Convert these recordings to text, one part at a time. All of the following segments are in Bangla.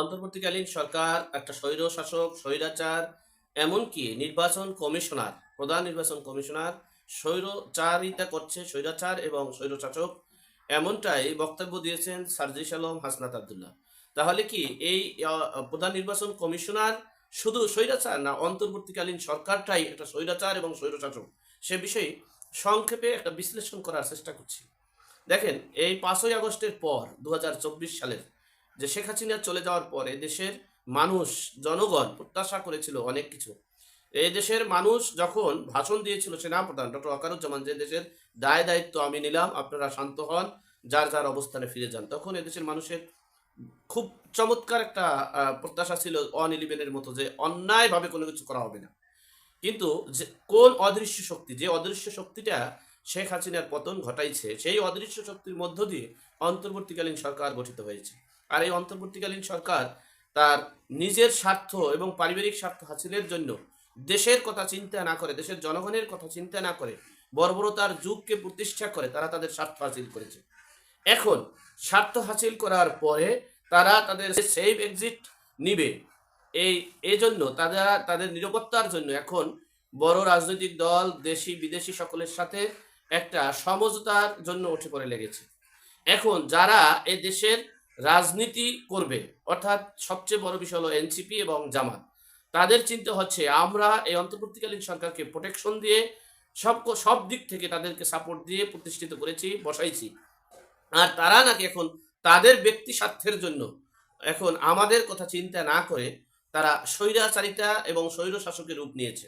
অন্তর্বর্তীকালীন সরকার, একটা স্বৈর শাসক, স্বৈরাচার, এমনকি নির্বাচন কমিশনার, প্রধান নির্বাচন কমিশনার স্বৈরচারিতা করছে, স্বৈরাচার এবং স্বৈরশাসক, এমনটাই বক্তব্য দিয়েছেন সার্জিস আলম, হাসনাত আবদুল্লাহ। তাহলে কি এই প্রধান নির্বাচন কমিশনার শুধু স্বৈরাচার না, অন্তর্বর্তীকালীন সরকারটাই একটা স্বৈরাচার এবং স্বৈরশাসক? সে বিষয়ে সংক্ষেপে একটা বিশ্লেষণ করার চেষ্টা করছি। দেখেন, এই পাঁচই আগস্টের পর দু হাজার চব্বিশ সালের যে শেখ হাসিনা চলে যাওয়ার পরে দেশের মানুষ, জনগণ প্রত্যাশা করেছিল অনেক কিছু। এই দেশের মানুষ যখন ভাষণ দিয়েছিল সেনাপ্রধান ডক্টর ওয়াকারুজ্জামান যে দেশের দায় দায়িত্ব আমি নিলাম, আপনারা শান্ত হন, যার যার অবস্থানে ফিরে যান। তখন এদেশের মানুষের খুব চমৎকার একটা প্রত্যাশা ছিল অন মতো যে অন্যায়ভাবে কোনো কিছু করা হবে না। কিন্তু যে, কোন অদৃশ্য শক্তি, যে অদৃশ্য শক্তিটা শেখ হাসিনার পতন ঘটাইছে, সেই অদৃশ্য শক্তির মধ্য দিয়ে অন্তর্বর্তীকালীন সরকার গঠিত হয়েছে। আর এই অন্তর্বর্তীকালীন সরকার তার নিজের স্বার্থ এবং পারিবারিক স্বার্থ হাসিলের জন্য দেশের কথা চিন্তা না করে, দেশের জনগণের কথা চিন্তা না করে বর্বরতার যুগকে প্রতিষ্ঠা করে তারা তাদের স্বার্থ হাসিল করেছে। এখন স্বার্থ হাসিল করার পরে তারা তাদের সেফ এক্সিট নিবে। এই, এজন্য তারা তাদের নিরাপত্তার জন্য এখন বড় রাজনৈতিক দল, দেশি, বিদেশি সকলের সাথে একটা সমঝোতার জন্য উঠে পড়ে লেগেছে। এখন যারা এ দেশের রাজনীতি করবে। অর্থাৎ সবচেয়ে বড় বিষয় হলো এনসিপি এবং জামাত। তাদের চিন্তা হচ্ছে, আমরা এই অন্তর্বর্তীকালীন সরকারকে প্রোটেকশন দিয়ে সব সব দিক থেকে তাদেরকে সাপোর্ট দিয়ে প্রতিষ্ঠিত করেছি, বসাইছি। আর তারা নাকি এখন তাদের ব্যক্তি স্বার্থের জন্য এখন আমাদের কথা চিন্তা না করে তারা স্বৈরাচারিতা এবং স্বৈর শাসকের রূপ নিয়েছে।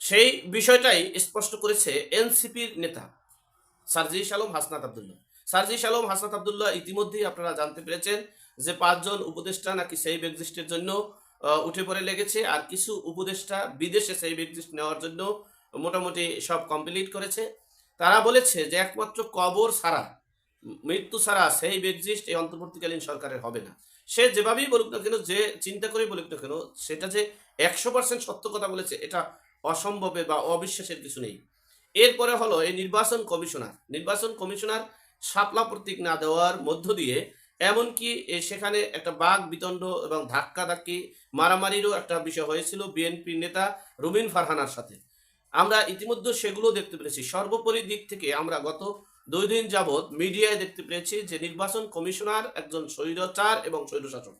সেই বিষয়টাই স্পষ্ট করেছে এনসিপির নেতা সার্জিস আলম হাসনাত আবদুল্লাহ। সার্জিস আলম হাসাত আবদুল্লাহ ইতিমধ্যেই আপনারা জানতে পেরেছেন যে পাঁচজন উপদেষ্টা নাকি সেই এক্সিস্টের জন্য উঠে পড়ে লেগেছে। আর কিছু উপদেষ্টা বিদেশে সেই এক্সিস্ট নেওয়ার জন্য মোটামুটি সব কমপ্লিট করেছে। তারা বলেছে যে একমাত্র কবর ছাড়া, মৃত্যু ছাড়া সেই এক্সিস্ট এই অন্তর্বর্তীকালীন সরকারের হবে না। সে যেভাবেই বলুক না কেন, যে চিন্তা করেই বলুক না কেন, সেটা যে একশো পার্সেন্ট সত্য কথা বলেছে, এটা অসম্ভবে বা অবিশ্বাসের কিছু নেই। এরপরে হলো এই নির্বাচন কমিশনার। নির্বাচন কমিশনার শাপলা প্রতীক না দেওয়ার মধ্য দিয়ে, এমনকি সেখানে একটা বাঘ বিতণ্ড এবং ধাক্কা ধাক্কি মারামারিরও একটা বিষয় হয়েছিল বিএনপির নেতা রুবিন ফারহানার সাথে। আমরা ইতিমধ্যে সেগুলো দেখতে পেরেছি। সর্বোপরি দিক থেকে আমরা গত দুই দিন যাবৎ মিডিয়ায় দেখতে পেয়েছি যে নির্বাচন কমিশনার একজন স্বৈরাচার এবং স্বৈরশাসক।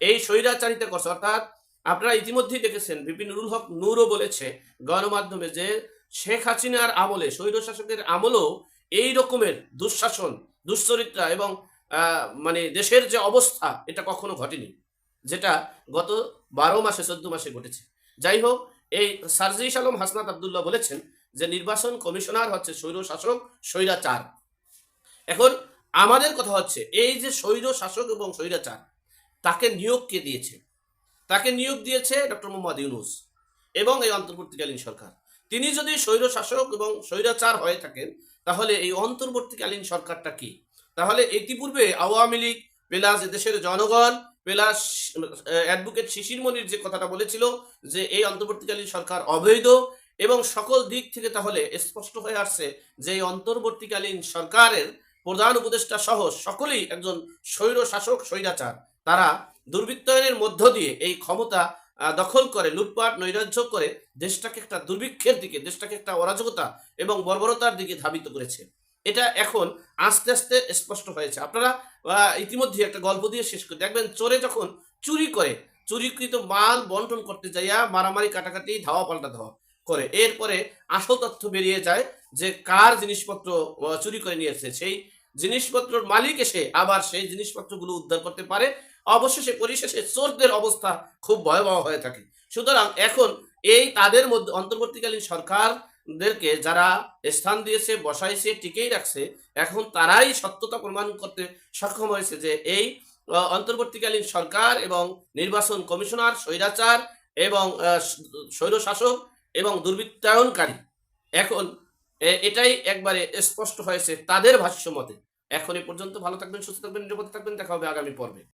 এই স্বৈরাচারিতা করছে। অর্থাৎ আপনারা ইতিমধ্যেই দেখেছেন, বিপিন নুরুল হক নূরও বলেছে গণমাধ্যমে যে শেখ হাসিনার আমলে, স্বৈরশাসকের আমলেও এই রকমের দুঃশাসন, দুশ্চরিত্রা এবং মানে দেশের যে অবস্থা, এটা কখনো ঘটেনি। যেটা গত বারো মাসে, চোদ্দ মাসে ঘটেছে। যাই হোক, এই সার্জিস আলম হাসনাত আবদুল্লাহ বলেছেন যে নির্বাচন কমিশনার হচ্ছে স্বৈর শাসক, স্বৈরাচার। এখন আমাদের কথা হচ্ছে, এই যে স্বৈর শাসক এবং স্বৈরাচার, তাকে নিয়োগ কে দিয়েছে? তাকে নিয়োগ দিয়েছে ডক্টর মোহাম্মদ ইউনুস এবং এই অন্তর্বর্তীকালীন সরকার। তিনি যদি স্বৈর শাসক এবং স্বৈরাচার হয়ে থাকেন তাহলে এই অন্তর্বর্তীকালীন সরকারটা কি? তাহলে ইতিপূর্বে আওয়ামী লীগ প্লাস দেশের জনগণ প্লাস অ্যাডভোকেট শিশির মনির যে কথাটা বলেছিল যে এই অন্তর্বর্তীকালীন সরকার অবৈধ এবং সকল দিক থেকে তাহলে স্পষ্ট হয়ে আসছে যে এই অন্তর্বর্তীকালীন সরকারের প্রধান উপদেষ্টা সহ সকলেই একজন স্বৈর শাসক স্বৈরাচার। তারা দুর্বৃত্তায়নের মধ্য দিয়ে এই ক্ষমতা দখল করে, লুটপাট, নৈরাজ্য করে দেশটাকে একটা দুর্ভিক্ষের দিকে, দেশটাকে একটা অরাজকতা এবং বর্বরতার দিকে ধাবিত করেছে। এটা এখন আস্তে আস্তে স্পষ্ট হয়েছে। আপনারা ইতিমধ্যে একটা গল্প দিয়ে শেষ করে। দেখবেন চোরে যখন চুরি করে, চুরিকৃত মাল বন্টন করতে যাইয়া মারামারি, কাটাকাটি, ধাওয়া পাল্টা ধাওয়া করে, এরপরে আসল তথ্য বেরিয়ে যায় যে কার জিনিসপত্র চুরি করে নিয়েছে সেই জিনিসপত্রের মালিক এসে আবার সেই জিনিসপত্রগুলো উদ্ধার করতে পারে। অবশেষে পরিশেষে চোরদের অবস্থা খুব ভয়াবহ হয়ে থাকে। সুতরাং এখন এই তাদের মধ্যে অন্তর্বর্তীকালীন সরকারদেরকে যারা স্থান দিয়েছে, বসাইছে, টিকেই রাখছে, এখন তারাই সত্যতা প্রমাণ করতে সক্ষম হয়েছে যে এই অন্তর্বর্তীকালীন সরকার এবং নির্বাচন কমিশনার, স্বৈরাচার এবং স্বৈরশাসক এবং দুর্বৃত্তায়নকারী। এখন এটাই একবারে স্পষ্ট হয়েছে তাদের ভাষ্য মতে এখন এ পর্যন্ত ভালো থাকবেন, সুস্থ থাকবেন, নিরাপদ থাকবেন, দেখা হবে আগামী পর্বে।